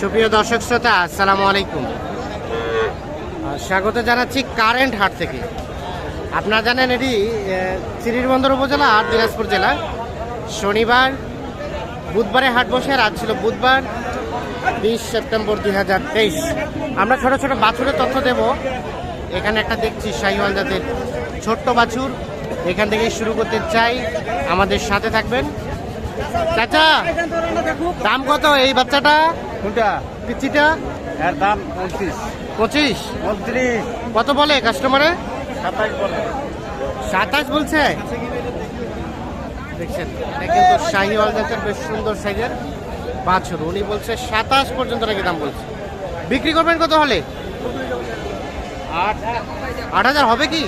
সুপ্রিয় দর্শক শ্রোতা, আসসালামু আলাইকুম। স্বাগত জানাচ্ছি কারেন্ট হাট থেকে। আপনারা জানেন এটি শ্রীরবন্দর উপজেলা আর দিনাজপুর জেলা। শনিবার, বুধবারে হাট বসে আর আজ ছিল বুধবার, বিশ সেপ্টেম্বর দুই হাজার তেইশ। আমরা ছোট ছোট বাছুরের তথ্য দেব। এখানে একটা দেখছি শাহিওয়াল জাতের ছোট্ট বাছুর। এখান থেকেই শুরু করতে চাই। আমাদের সাথে থাকবেন। চাচা, দাম কত এই বাচ্চাটা? কোনটা? পিচিটা এর দাম পঁয়ত্রিশ। পঁচিশ? উনত্রিশ কত বলে কাস্টমারে? সাতাশ বলে। সাতাশ বলছে? দেখছেন কিন্তু শাহিওয়াল জাতের বেশ সুন্দর সাইজের বাছুর। উনি বলছে সাতাশ পর্যন্ত নাকি দাম বলছে। বিক্রি করবেন কত হলে? আট। আট হাজার হবে কি?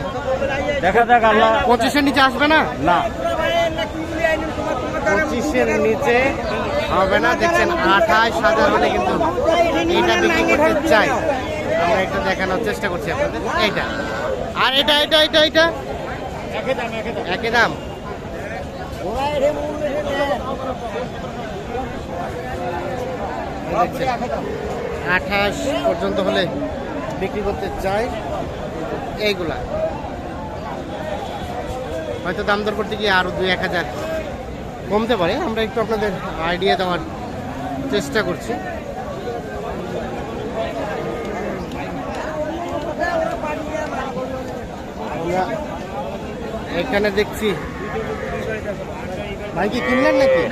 দেখা যাক আল্লাহ। পঁচিশের নিচে আসবে না? না। পঁচিশের নিচে হবে না। দেখছেন, আঠাশ হাজার হলে কিন্তু এইটা বিক্রি করতে চাই। আমরা একটু দেখানোর চেষ্টা করছি আপনাদের। এইটা। আর এটা এটা এটা এটা? একই দাম আঠাশ পর্যন্ত হলে বিক্রি করতে চাই এইগুলা। হয়তো দাম দর করতে গিয়ে আরও দুই, এক হাজার কমতে পারে। আমরা একটু আপনাদের আইডিয়া দেওয়ার চেষ্টা করছি। আমরা এখানে দেখছি। ভাই কি কিনলেন নাকি?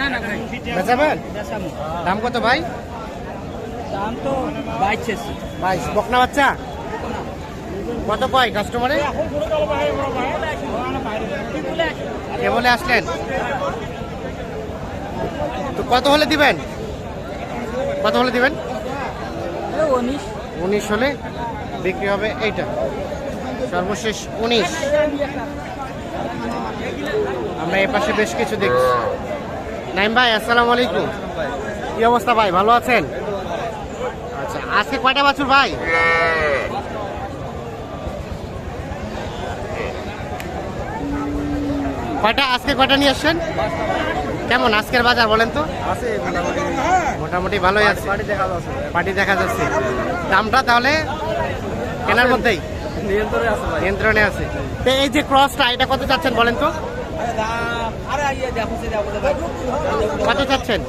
বেচাবেন? দাম কত ভাই? দাম তো বাইশেছি বাইশ। বকনা বাচ্চা? কত কয় কাস্টমারে কে বলে আসলেন? তো কত হলে দিবেন? কত হলে দিবেন? উনিশ। উনিশ হলে বিক্রি হবে এইটা। সর্বশেষ উনিশ। আমরা এ পাশে বেশ কিছু দেখছি। নাইম ভাই আসসালামু আলাইকুম। কি অবস্থা ভাই ভালো আছেন? আচ্ছা আজকে কয়টা বাছুর ভাই? কয়টা আজকে কয়টা নিয়ে আসছেন? কেমন আজকের বাজার বলেন তো? মোটামুটি। ভালোই আছে। বাড়ি দেখা যাচ্ছে। পার্টি দেখা যাচ্ছে। দামটা তাহলে কেনার মধ্যেই? নিয়ন্ত্রণে আছে নিয়ন্ত্রণে আছে। তো এই যে ক্রসটা এটা কত চাচ্ছেন বলেন তো? কত চাচ্ছেন?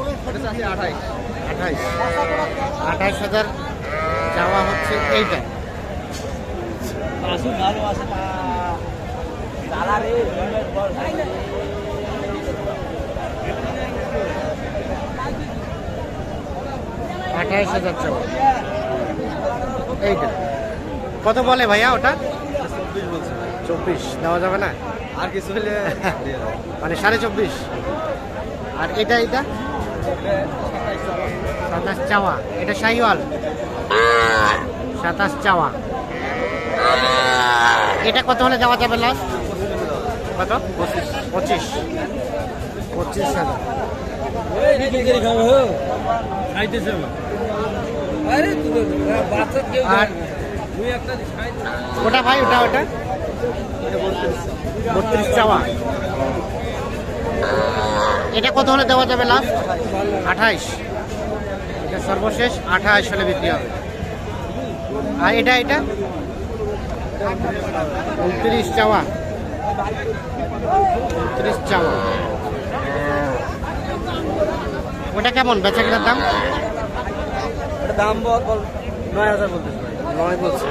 আঠাইশ। আঠাইশ। হাজার যাওয়া হচ্ছে এইটা। ভালো আছে আঠাইশ হাজার চাওয়া এইটা কত বলে ভাইয়া ওটা? চব্বিশ দেওয়া যাবে না? আর কিছু হলে মানে সাড়ে চব্বিশ? আর এটা এটা সাতাশ চাওয়া। এটা শাহিওয়াল। সাতাশ চাওয়া। এটা কত হলে দেওয়া যাবে লাস্ট কত? পঁচিশ। পঁচিশ। পঁচিশ হাজার। ওটা ভাই, ওটা ওটা? বত্রিশ চাওয়া। এটা কত হলে দেওয়া যাবে লাস্ট আঠাইশ। এটা সর্বশেষ, আঠাইশ হলে বিক্রি হবে। আর এটা এটা? উনত্রিশ চাওয়া। উনত্রিশ চাওয়া। ওটা কেমন? বেচা কেনার দাম দাম নয় হাজার নয় বলছে।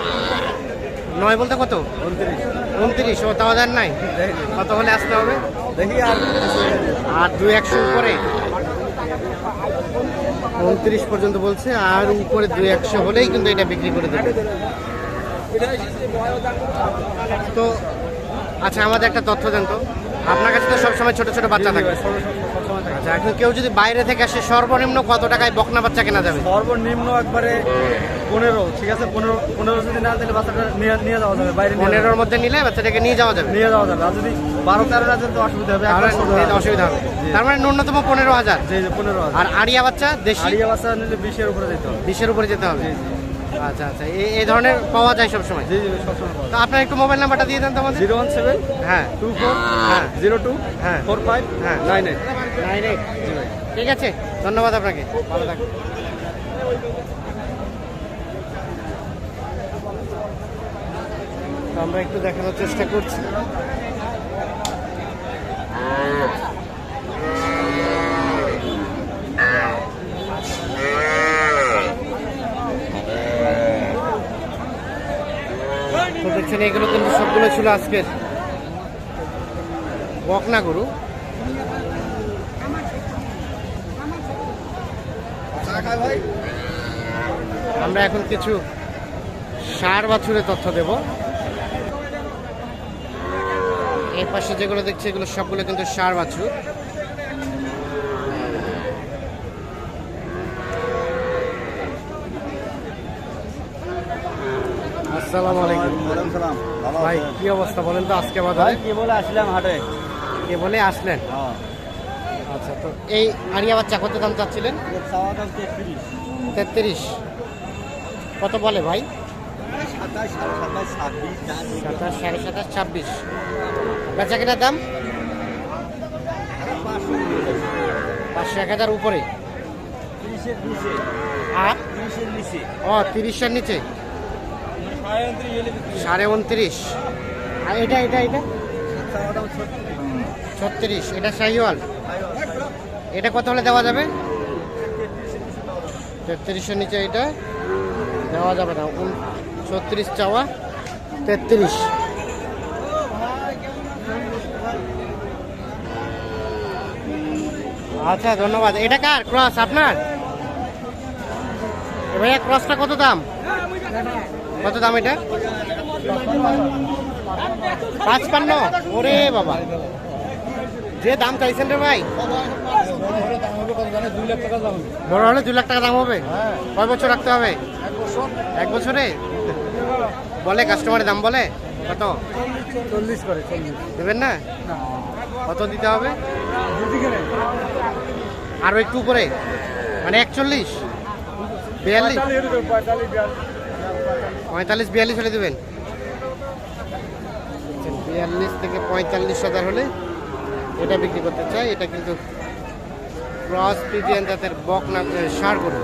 নয় বলতে কত? উনত্রিশ। উনত্রিশ। ও তাও দেন নাই? কত হলে আসতে হবে? দেখি আর। আর দুই একশো উপরে? উনত্রিশ পর্যন্ত বলছে আর উপরে দুই একশো হলেই কিন্তু এটা বিক্রি করে দেবে। তো আচ্ছা আমাদের একটা তথ্য জানতো আপনার কাছে তো সবসময় ছোট ছোট বাচ্চা থাকে। আচ্ছা এখন কেউ যদি বাইরে থেকে আসে সর্বনিম্ন কত টাকায় বকনা বাচ্চা কেনা যাবে? সর্বনিম্ন একবারে পনেরো ঠিক আছে? পনেরো পনেরো যদি না দিলে বাচ্চাটা নিয়ে নিয়ে যাওয়া যাবে বাইরে পনেরোর মধ্যে নিলে বাচ্চাটাকে নিয়ে যাওয়া যাবে। নিয়ে যাওয়া যাবে। আর যদি বারো তেরো না তো অসুবিধা হবে তাহলে অসুবিধা হবে। তার মানে ন্যূনতম পনেরো হাজার। পনেরো হাজার। আর আড়িয়া বাচ্চা দেশি? আড়িয়া বাচ্চা নিলে বিশের উপরে যেতে হবে। বিশের উপরে যেতে হবে। আচ্ছা আচ্ছা। এই- এই ধরনের পাওয়া যায় সবসময়? জি জি সবসময় তো আপনার একটু মোবাইল নাম্বারটা দিয়ে দেন তো আমাদের। জিরো ওয়ান সেভেন হ্যাঁ। টু ফোর হ্যাঁ জিরো টু হ্যাঁ। ফোর ফাইভ হ্যাঁ। Nine eight. Nine eight. জি ভাই। ঠিক আছে ধন্যবাদ আপনাকে। ভালো থাকুন। তো আমরা একটু দেখানোর চেষ্টা করছি। দেখছেন, এগুলো কিন্তু সবগুলো ছিল আজকের। বকনা গরু। আমরা এখন কিছু সার বাছুরের তথ্য দেব। এর পাশে যেগুলো দেখছি, এগুলো সবগুলো কিন্তু সার বাছুর। আসসালামু আলাইকুম। ভাই কি অবস্থা বলেন তো আজকে বাজারে? কি বলে আসলাম হাটে? কে বলে আসলেন? হ্যাঁ। আচ্ছা তো এই আরিয়া বাচ্চা কত দাম চাচ্ছিলেন? তেত্রিশ। কত বলে ভাই? সাতাশ সাড়ে সাতাশ ছাব্বিশ বেচা কেনার দাম? পাঁচশো এক হাজার উপরে। আর? ও তিরিশের নিচে। সাড়ে উনত্রিশ। আর এটা এটা এটা? ছত্রিশ। এটা শাহিওয়াল। এটা কত হলে দেওয়া যাবে? তেত্রিশের নিচে এটা দেওয়া যাবে না। ছত্রিশ চাওয়া তেত্রিশ। আচ্ছা ধন্যবাদ। এটা কার? ক্রস, আপনার? এ ভাইয়া, ক্রসটা কত দাম? কত দাম এটা? পাঁচপান্ন। ওরে বাবা। যে দাম চাইছেন রে ভাই। বড় হলে দু লাখ টাকা দাম হবে। কয় বছর রাখতে হবে? এক বছরে? বলে কাস্টমারের দাম বলে? কত? চল্লিশ করে দেবেন না? কত দিতে হবে? আরও একটু উপরে। মানে একচল্লিশ। বিয়াল্লিশ। পঁয়তাল্লিশ বিয়াল্লিশ হলে দেবেন। বিয়াল্লিশ থেকে পঁয়তাল্লিশ হাজার হলে এটা বিক্রি করতে চাই। এটা কিন্তু ক্রস পিজিয়ান জাতের বক না সার গরু।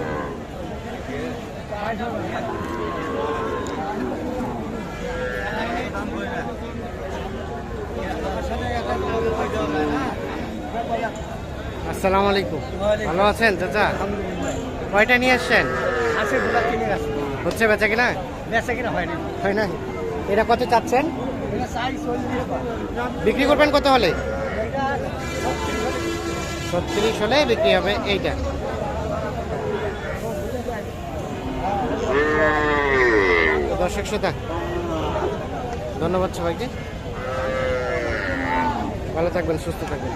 আসসালামু আলাইকুম। ভালো আছেন চাচা? কয়টা নিয়ে আসছেন? গেছে হচ্ছে বেচা কিনা? বেচা কিনা হয়নি। হয় না এটা কত চাচ্ছেন? বিক্রি করবেন কত হলে? ছত্রিশ হলে বিক্রি হবে এইটা। দর্শক শ্রোতা ধন্যবাদ সবাইকে। ভালো থাকবেন সুস্থ থাকবেন।